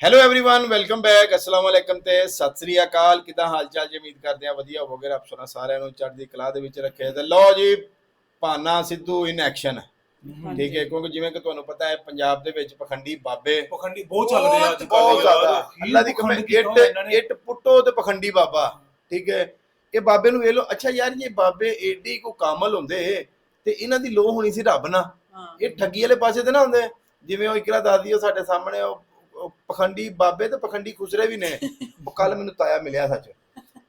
Hello everyone welcome back ਅਸਲਾਮ ਵਾਲੇਕਮ ਤੇ ਸਤਿ ਸ੍ਰੀ ਅਕਾਲ ਕਿਦਾਂ ਹਾਲ ਚਾਲ ਜੀ ਉਮੀਦ ਕਰਦੇ ਆ ਵਧੀਆ ਹੋਵੋਗੇ ਰੱਬ ਸੁਣਾ ਸਾਰਿਆਂ ਨੂੰ ਚੜ੍ਹਦੀ ਕਲਾ ਦੇ ਵਿੱਚ ਰੱਖੇ ਤੇ ਲਓ ਜੀ ਭਾਨਾ ਸਿੱਧੂ ਇਨ ਐਕਸ਼ਨ ਠੀਕ ਹੈ ਕਿਉਂਕਿ ਜਿਵੇਂ ਕਿ ਤੁਹਾਨੂੰ ਪਤਾ ਹੈ ਪੰਜਾਬ ਦੇ ਵਿੱਚ ਪਖੰਡੀ ਬਾਬੇ ਪਖੰਡੀ ਬਹੁਤ ਚੱਲ ਰਹੇ ਆ ਅੱਜ ਬਹੁਤ ਜ਼ਿਆਦਾ ਕੱਲ੍ਹ। ਅੱਲਾ ਦੀ ਪਖੰਡ ਕਮੇ ਕੀਤਾ ਹੋਇਆ ਇੱਟ ਇਹਨਾਂ ਨੇ। ਇੱਟ ਪੁੱਟੋ ਤੇ ਪਖੰਡੀ ਬਾਬਾ ਠੀਕ ਹੈ ਇਹ ਬਾਬੇ ਨੂੰ ਵੇਖ ਲਓ ਅੱਛਾ ਯਾਰ ਇਹ ਬਾਬੇ ਏਡੀ ਕੋ ਕਾਮਲ ਹੁੰਦੇ ਤੇ ਇਹਨਾਂ ਦੀ ਲੋਹ ਹੋਣੀ ਸੀ ਰੱਬ ਨਾਲ ਹਾਂ ਇਹ ਠੱਗੀ ਵਾਲੇ ਪਾਸੇ ਤੇ ਨਾ ਹੁੰਦੇ ਜਿਵੇਂ ਉਹ ਇਕਰਾ ਦਾਦੀ ਉਹ ਸਾਡੇ ਸਾਹਮਣੇ ਉਹ ਉਹ ਪਖੰਡੀ ਬਾਬੇ ਤੇ ਪਖੰਡੀ ਖੁਸਰੇ ਵੀ ਨੇ। ਉਹ ਕੱਲ ਮੈਨੂੰ ਤਾਇਆ ਮਿਲਿਆ ਸੱਚ।